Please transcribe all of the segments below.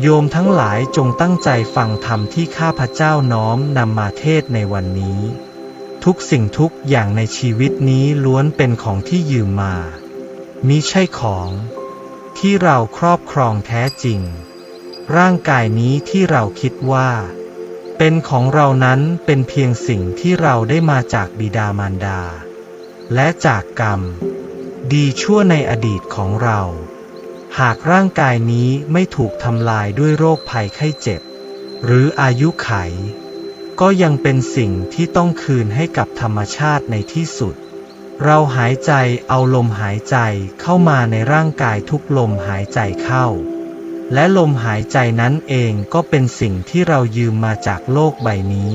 โยมทั้งหลายจงตั้งใจฟังธรรมที่ข้าพเจ้าน้อมนำมาเทศในวันนี้ ทุกสิ่งทุกอย่างในชีวิตนี้ล้วนเป็นของที่ยืมมามิใช่ของ ที่เราครอบครองแท้จริง ร่างกายนี้ที่เราคิดว่า เป็นของเรานั้นเป็นเพียงสิ่งที่เราได้มาจากบิดามารดา และจากกรรม ดีชั่วในอดีตของเรา หากร่างกายนี้ไม่ถูกทำลายด้วยโรคภัยไข้เจ็บ หรืออายุไข ก็ยังเป็นสิ่งที่ต้องคืนให้กับธรรมชาติในที่สุด เราหายใจเอาลมหายใจเข้ามาในร่างกายทุกลมหายใจเข้า และลมหายใจนั้นเองก็เป็นสิ่งที่เรายืมมาจากโลกใบนี้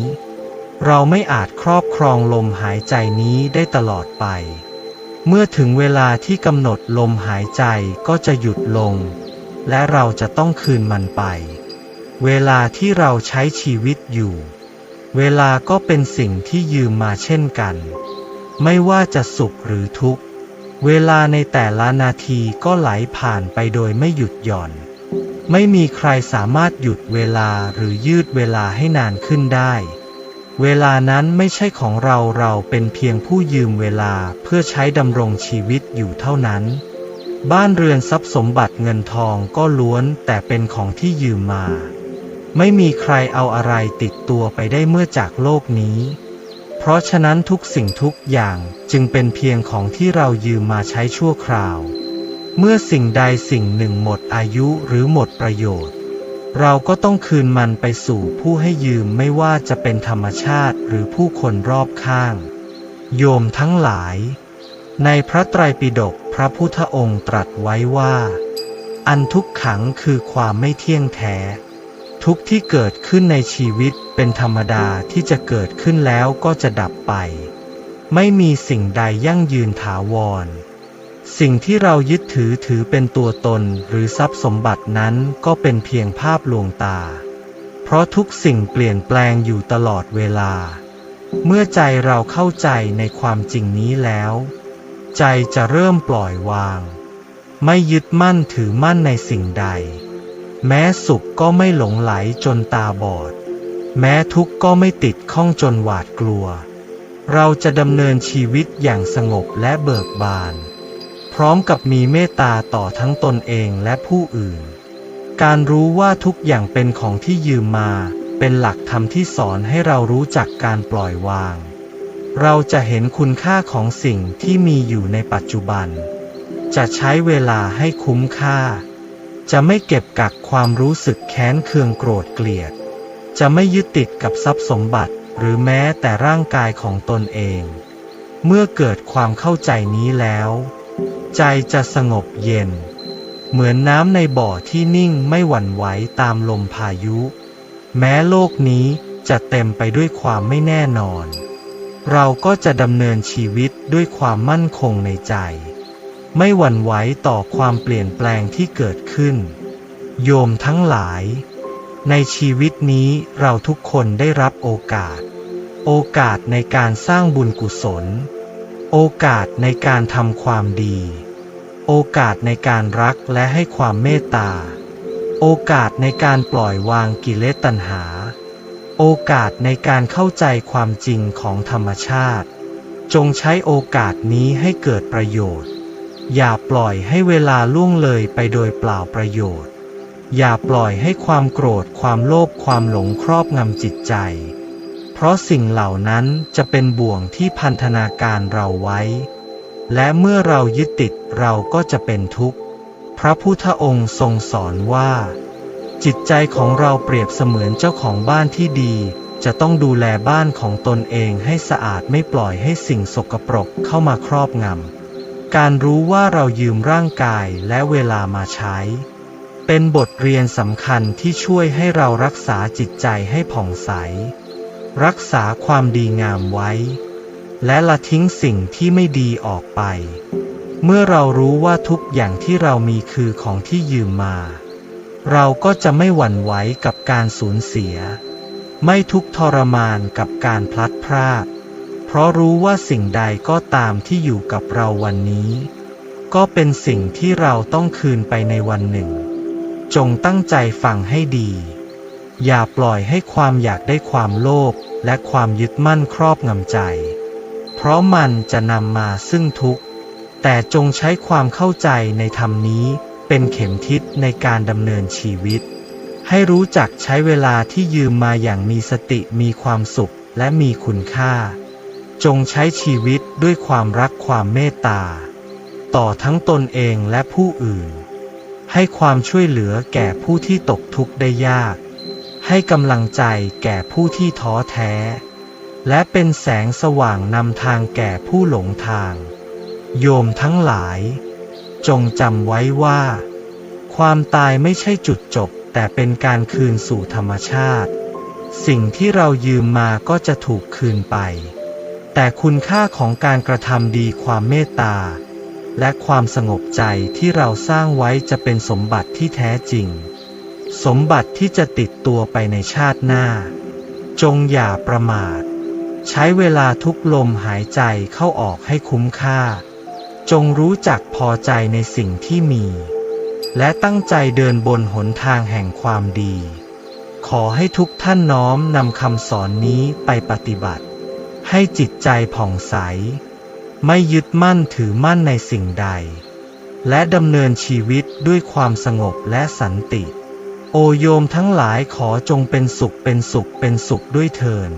เราไม่อาจครอบครองลมหายใจนี้ได้ตลอดไป เมื่อถึงเวลาที่กำหนดลมหายใจก็จะหยุดลง และเราจะต้องคืนมันไป เวลาที่เราใช้ชีวิตอยู่ เวลาก็เป็นสิ่งที่ยืมมาเช่นกัน ไม่ว่าจะสุขหรือทุกข์ เวลาในแต่ละนาทีก็ไหลผ่านไปโดยไม่หยุดหย่อน ไม่มีใครสามารถหยุดเวลาหรือยืดเวลาให้นานขึ้นได้ เวลานั้นไม่ใช่ของเราเราเป็นเพียงผู้ยืมเวลาเพื่อใช้ดำรงชีวิตอยู่เท่านั้น บ้านเรือนทรัพย์สมบัติเงินทองก็ล้วนแต่เป็นของที่ยืมมา ไม่มีใครเอาอะไรติดตัวไปได้เมื่อจากโลกนี้ เพราะฉะนั้นทุกสิ่งทุกอย่างจึงเป็นเพียงของที่เรายืมมาใช้ชั่วคราว เมื่อสิ่งใดสิ่งหนึ่งหมดอายุหรือหมดประโยชน์ เราก็ต้องคืนมันไปสู่ผู้ให้ยืมไม่ว่าจะเป็นธรรมชาติหรือผู้คนรอบข้าง โยมทั้งหลาย ในพระไตรปิฎกพระพุทธองค์ตรัสไว้ว่า อันทุกขังคือความไม่เที่ยงแท้ ทุกที่เกิดขึ้นในชีวิตเป็นธรรมดาที่จะเกิดขึ้นแล้วก็จะดับไป ไม่มีสิ่งใดยั่งยืนถาวร สิ่งที่เรายึดถือถือเป็นตัวตนหรือทรัพย์สมบัตินั้นก็เป็นเพียงภาพลวงตา เพราะทุกสิ่งเปลี่ยนแปลงอยู่ตลอดเวลา เมื่อใจเราเข้าใจในความจริงนี้แล้ว ใจจะเริ่มปล่อยวาง ไม่ยึดมั่นถือมั่นในสิ่งใด แม้สุขก็ไม่หลงไหลจนตาบอด แม้ทุกข์ก็ไม่ติดข้องจนหวาดกลัว เราจะดำเนินชีวิตอย่างสงบและเบิกบาน พร้อมกับมีเมตตาต่อทั้งตนเองและผู้อื่น การรู้ว่าทุกอย่างเป็นของที่ยืมมา เป็นหลักธรรมที่สอนให้เรารู้จักการปล่อยวาง เราจะเห็นคุณค่าของสิ่งที่มีอยู่ในปัจจุบัน จะใช้เวลาให้คุ้มค่า จะไม่เก็บกักความรู้สึกแค้นเคืองโกรธเกลียด จะไม่ยึดติดกับทรัพย์สมบัติหรือแม้แต่ร่างกายของตนเอง เมื่อเกิดความเข้าใจนี้แล้ว ใจจะสงบเย็น เหมือนน้ำในบ่อที่นิ่งไม่หวั่นไหวตามลมพายุ แม้โลกนี้จะเต็มไปด้วยความไม่แน่นอน เราก็จะดำเนินชีวิตด้วยความมั่นคงในใจ ไม่หวั่นไหวต่อความเปลี่ยนแปลงที่เกิดขึ้น โยมทั้งหลาย ในชีวิตนี้เราทุกคนได้รับโอกาส โอกาสในการสร้างบุญกุศล โอกาสในการทำความดี โอกาสในการรักและให้ความเมตตา โอกาสในการปล่อยวางกิเลสตัณหา โอกาสในการเข้าใจความจริงของธรรมชาติ จงใช้โอกาสนี้ให้เกิดประโยชน์ อย่าปล่อยให้เวลาล่วงเลยไปโดยเปล่าประโยชน์ อย่าปล่อยให้ความโกรธความโลภความหลงครอบงำจิตใจ ราะสิ่งเหล่านั้นจะเป็นบ่วงที่พันธนาการเราไว้ และเมื่อเรายึดติดเราก็จะเป็นทุกข์ พระพุทธองค์ทรงสอนว่า จิตใจของเราเปรียบเสมือนเจ้าของบ้านที่ดี จะต้องดูแลบ้านของตนเองให้สะอาดไม่ปล่อยให้สิ่งสกปรกเข้ามาครอบงำ การรู้ว่าเรายืมร่างกายและเวลามาใช้ เป็นบทเรียนสำคัญที่ช่วยให้เรารักษาจิตใจให้ผ่องใส รักษาความดีงามไว้ และละทิ้งสิ่งที่ไม่ดีออกไป เมื่อเรารู้ว่าทุกอย่างที่เรามีคือของที่ยืมมา เราก็จะไม่หวั่นไหวกับการสูญเสีย ไม่ทุกทรมานกับการพลัดพรากเพราะรู้ว่าสิ่งใดก็ตามที่อยู่กับเราวันนี้ ก็เป็นสิ่งที่เราต้องคืนไปในวันหนึ่ง จงตั้งใจฟังให้ดี อย่าปล่อยให้ความอยากได้ความโลภและความยึดมั่นครอบงำใจ เพราะมันจะนำมาซึ่งทุกข์ แต่จงใช้ความเข้าใจในธรรมนี้เป็นเข็มทิศในการดำเนินชีวิต ให้รู้จักใช้เวลาที่ยืมมาอย่างมีสติมีความสุขและมีคุณค่า จงใช้ชีวิตด้วยความรักความเมตตา ต่อทั้งตนเองและผู้อื่น ให้ความช่วยเหลือแก่ผู้ที่ตกทุกข์ได้ยาก ให้กำลังใจแก่ผู้ที่ท้อแท้ และเป็นแสงสว่างนำทางแก่ผู้หลงทาง โยมทั้งหลาย จงจำไว้ว่า ความตายไม่ใช่จุดจบ แต่เป็นการคืนสู่ธรรมชาติ สิ่งที่เรายืมมาก็จะถูกคืนไป แต่คุณค่าของการกระทำดีความเมตตา และความสงบใจที่เราสร้างไว้จะเป็นสมบัติที่แท้จริง สมบัติที่จะติดตัวไปในชาติหน้า จงอย่าประมาท ใช้เวลาทุกลมหายใจเข้าออกให้คุ้มค่า จงรู้จักพอใจในสิ่งที่มี และตั้งใจเดินบนหนทางแห่งความดี ขอให้ทุกท่านน้อมนำคำสอนนี้ไปปฏิบัติ ให้จิตใจผ่องใส ไม่ยึดมั่นถือมั่นในสิ่งใด และดำเนินชีวิตด้วยความสงบและสันติ โอโยมทั้งหลายขอจงเป็นสุขเป็นสุขเป็นสุขด้วยเถิน